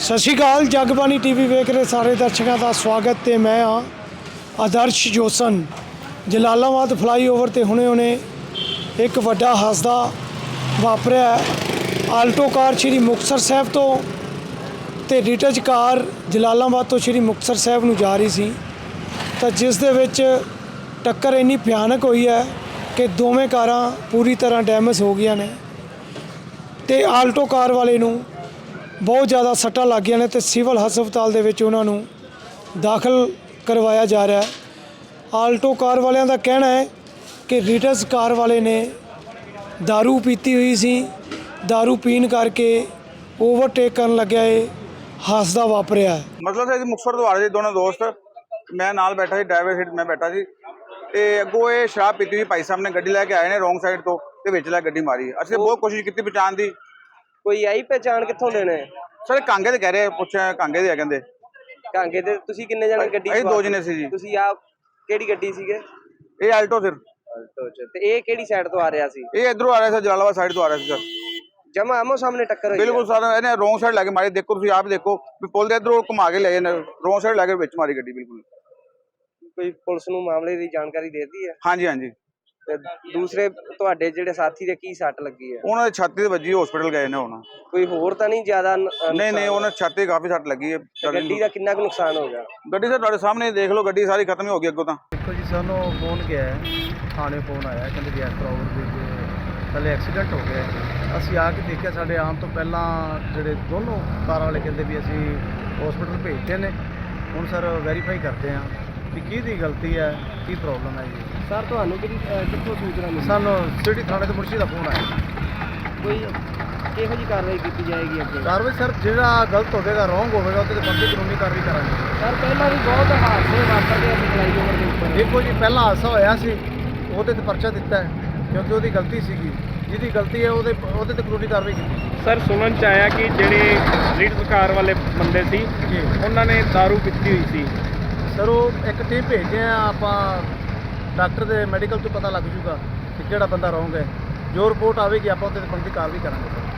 ਸਤਿ ਸ਼੍ਰੀ ਅਕਾਲ, ਜਗਬਾਣੀ ਟੀਵੀ ਵੇਖ ਰਹੇ ਸਾਰੇ ਦਰਸ਼ਕਾਂ ਦਾ ਸਵਾਗਤ ਤੇ ਮੈਂ ਆ ਆਦਰਸ਼ ਜੋਸਨ। ਜਲਾਲਾਬਾਦ ਫਲਾਈਓਵਰ ਤੇ ਹੁਣੇ-ਹੁਣੇ ਇੱਕ ਵੱਡਾ ਹਾਦਸਾ ਵਾਪਰਿਆ ਆਲਟੋ ਕਾਰ ਸ਼੍ਰੀ ਮੁਕਤਸਰ ਸਾਹਿਬ ਤੋਂ ਤੇ ਰਿਟਜ ਕਾਰ ਜਲਾਲਾਬਾਦ ਤੋਂ ਸ਼੍ਰੀ ਮੁਕਤਸਰ ਸਾਹਿਬ ਨੂੰ ਜਾ ਰਹੀ ਸੀ। ਤਾਂ ਜਿਸ ਦੇ ਵਿੱਚ ਟੱਕਰ ਇੰਨੀ ਭਿਆਨਕ ਹੋਈ ਹੈ ਕਿ ਦੋਵੇਂ ਕਾਰਾਂ ਪੂਰੀ ਤਰ੍ਹਾਂ ਡੈਮੇਜ ਹੋ ਗਈਆਂ ਨੇ। ਤੇ ਆਲਟੋ ਕਾਰ ਵਾਲੇ ਨੂੰ ਬਹੁਤ ਜ਼ਿਆਦਾ ਸੱਟਾਂ ਲੱਗੀਆਂ ਨੇ ਤੇ ਸਿਵਲ ਹਸਪਤਾਲ ਦੇ ਵਿੱਚ ਉਹਨਾਂ ਨੂੰ ਦਾਖਲ ਕਰਵਾਇਆ ਜਾ ਰਿਹਾ ਹੈ ਆਲਟੋ ਕਾਰ ਵਾਲਿਆਂ ਦਾ ਕਹਿਣਾ ਹੈ ਕਿ ਰੀਟਸ ਕਾਰ ਵਾਲੇ ਨੇ दारू ਪੀਤੀ ਹੋਈ ਸੀ दारू ਪੀਣ ਕਰਕੇ ਓਵਰਟੇਕ ਕਰਨ ਲੱਗਿਆ ਇਹ ਹਾਦਸਾ ਵਾਪਰਿਆ ਹੈ ਮਤਲਬ ਸੀ ਮੁਕਤਸਰ ਤੋਂ ਆ ਰਹੇ ਸੀ ਦੋਨੋਂ ਦੋਸਤ ਮੈਂ ਨਾਲ ਬੈਠਾ ਸੀ ਡਰਾਈਵਰ ਸੀਟ ਮੈਂ ਬੈਠਾ ਸੀ ਤੇ ਅੱਗੋਂ ਇਹ ਸ਼ਰਾਬ ਪੀਤੀ ਹੋਈ ਭਾਈ ਸਾਹਿਬ ਨੇ ਗੱਡੀ ਲੈ ਕੇ ਆਏ ਨੇ ਰੋਂਗ ਸਾਈਡ ਤੋਂ ਤੇ ਵਿੱਚ ਲੈ ਗੱਡੀ ਮਾਰੀ ਅਸੀਂ ਬਹੁਤ ਕੋਸ਼ਿਸ਼ ਕੀਤੀ ਬਚਾਉਣ ਦੀ ਕੋਈ ਆਈ ਪਹਿਚਾਣ ਕਿੱਥੋਂ ਦੇ ਨੇ ਸਰ ਕਾਂਗੇ ਦੇ ਕਹਿ ਰਹੇ ਪੁੱਛਿਆ ਕਾਂਗੇ ਦੇ ਆ ਕਹਿੰਦੇ। ਕਾਂਗੇ ਤੇ ਤੁਸੀਂ ਕਿੰਨੇ ਜਣੇ ਗੱਡੀ ਅਸੀਂ ਦੋ? ਜਣੇ ਸੀ ਜੀ। ਤੁਸੀਂ ਆ ਕਿਹੜੀ ਗੱਡੀ ਸੀਗੇ? ਇਹ ਆਲਟੋ ਸਰ। ਆਲਟੋ ਚ। ਤੇ ਇਹ ਕਿਹੜੀ ਸਾਈਡ ਤੋਂ ਆ ਰਿਹਾ ਸੀ? ਇਹ ਇਧਰੋਂ ਆ ਰਿਹਾ ਸੀ ਜਲਾਲਾਬਾਦ ਸਾਈਡ ਤੋਂ ਆ ਰਿਹਾ ਸੀ ਸਰ। ਜਮਾ ਆਮੋ ਸਾਹਮਣੇ ਟੱਕਰ ਹੋਈ। ਬਿਲਕੁਲ ਸਰ ਇਹਨੇ ਰੋਂਗ ਸਾਈਡ ਲੈ ਕੇ ਮਾਰੀ ਦੇਖੋ ਤੁਸੀਂ ਆਪ ਦੇਖੋ। ਵੀ ਪੁਲ ਦੇ ਇਧਰੋਂ ਘੁਮਾ ਕੇ ਲੈ ਜਾਂਦੇ ਰੋਂਗ ਸਾਈਡ ਲੈ ਕੇ ਵਿੱਚ ਮਾਰੀ ਗੱਡੀ ਬਿਲਕੁਲ। ਕੋਈ ਪੁਲਿਸ ਨੂੰ ਮਾਮਲੇ ਦੀ ਜਾਣਕਾਰੀ ਦੇਤੀ ਹੈ? ਹਾਂਜੀ ਹਾਂਜੀ। ਤੇ ਦੂਸਰੇ ਤੁਹਾਡੇ ਜਿਹੜੇ ਸਾਥੀ ਦੇ ਕੀ ਸੱਟ ਲੱਗੀ ਹੈ? ਉਹਨਾਂ ਦੇ ਛਾਤੀ ਤੇ ਵੱਜੀ ਹਸਪੀਟਲ ਗਏ ਨੇ ਹੁਣ। ਕੋਈ ਹੋਰ ਤਾਂ ਨਹੀਂ ਜ਼ਿਆਦਾ ਨ- ਨਹੀਂ ਨਹੀਂ? ਉਹਨਾਂ ਦੀ ਛਾਤੀ ਕਾਫੀ ਸੱਟ ਲੱਗੀ ਹੈ। ਗੱਡੀ ਦਾ ਕਿੰਨਾ ਕੁ ਨੁਕਸਾਨ ਹੋ ਗਿਆ? ਗੱਡੀ ਸਰ ਤੁਹਾਡੇ ਸਾਹਮਣੇ ਦੇਖ ਲਓ ਗੱਡੀ ਸਾਰੀ ਖਤਮ ਹੀ ਹੋ ਗਈ ਅੱਗੋਂ ਤਾਂ। ਦੇਖੋ ਜੀ ਸਾਨੂੰ ਫੋਨ ਗਿਆ ਹੈ ਥਾਣੇ ਫੋਨ ਆਇਆ ਕਹਿੰਦੇ ਵੀ ਤਰ੍ਹਾਂ ਓਵਰਬ੍ਰਿਜ ਥੱਲੇ ਐਕਸੀਡੈਂਟ ਹੋ ਗਿਆ ਹੈ। ਅਸੀਂ ਆ ਕੇ ਦੇਖਿਆ ਸਾਡੇ ਆਉਣ ਤੋਂ ਪਹਿਲਾਂ ਜਿਹੜੇ ਦੋਨੋਂ ਕਾਰ ਵਾਲੇ ਕਹਿੰਦੇ ਵੀ ਅਸੀਂ ਹਸਪੀਟਲ ਭੇਜਦੇ ਨੇ। ਹੁਣ ਸਰ ਵੈਰੀਫਾਈ ਕਰਦੇ ਹਾਂ। ਵੀ ਕਿਹਦੀ ਗਲਤੀ ਹੈ ਕੀ ਪ੍ਰੋਬਲਮ ਹੈ ਜੀ? ਸਰ ਤੁਹਾਨੂੰ ਕਿੱਥੋਂ ਸੂਚਨਾ ਸਾਨੂੰ ਸਿਟੀ ਥਾਣੇ ਤੋਂ ਮੁਰਸ਼ੀ ਦਾ ਫੋਨ ਆਇਆ। ਕੋਈ ਕਿਹੋ ਜੀ ਕਾਰਵਾਈ ਕੀਤੀ ਜਾਏਗੀ ਅੱਗੇ? ਕਾਰਵਾਈ ਸਰ ਜਿਹੜਾ ਗਲਤ ਹੋਵੇਗਾ ਰੋਂਗ ਹੋਵੇਗਾ ਉਹਦੇ ਤੇ ਬੰਦੀ ਕਾਨੂੰਨੀ ਕਾਰਵਾਈ ਕਰਾਂਗੇ। ਸਰ ਪਹਿਲਾਂ ਵੀ ਬਹੁਤ ਹਾਦਸੇ ਵਾਪਰਦੇ ਆ ਫਲਾਈਓਵਰ ਦੇ ਉੱਪਰ। ਦੇਖੋ ਜੀ ਪਹਿਲਾਂ ਹਾਦਸਾ ਹੋਇਆ ਸੀ ਉਹਦੇ ਤੇ ਪਰਚਾ ਦਿੱਤਾ ਹੈ ਕਿਉਂਕਿ ਉਹਦੀ ਗਲਤੀ ਸੀਗੀ। ਜਿਹਦੀ ਗਲਤੀ ਹੈ ਉਹਦੇ ਉਹਦੇ ਤੇ ਕਾਨੂੰਨੀ ਕਾਰਵਾਈ ਕੀਤੀ। ਸਰ ਸੁਣਨ ਚ ਆਇਆ ਕਿ ਜਿਹੜੇ ਰੀਡਸ ਕਾਰ ਵਾਲੇ ਬੰਦੇ ਸੀ ਜੀ। ਉਹਨਾਂ ਨੇ दारू ਪੀਤੀ ਹੋਈ ਸੀ। ਸਰ ਉਹ ਇੱਕ ਟੀਮ ਭੇਜਦੇ ਆ, ਆਪਾਂ ਡਾਕਟਰ ਦੇ ਮੈਡੀਕਲ ਤੋਂ ਪਤਾ ਲੱਗ ਜੂਗਾ ਕਿ ਕਿਹੜਾ ਬੰਦਾ ਰੋਂਗ ਹੈ। ਜੋ ਰਿਪੋਰਟ ਆਵੇਗੀ, ਆਪਾਂ ਉਹਦੇ ਤੇ ਬੰਦੀ ਕਾਰਵਾਈ ਕਰਾਂਗੇ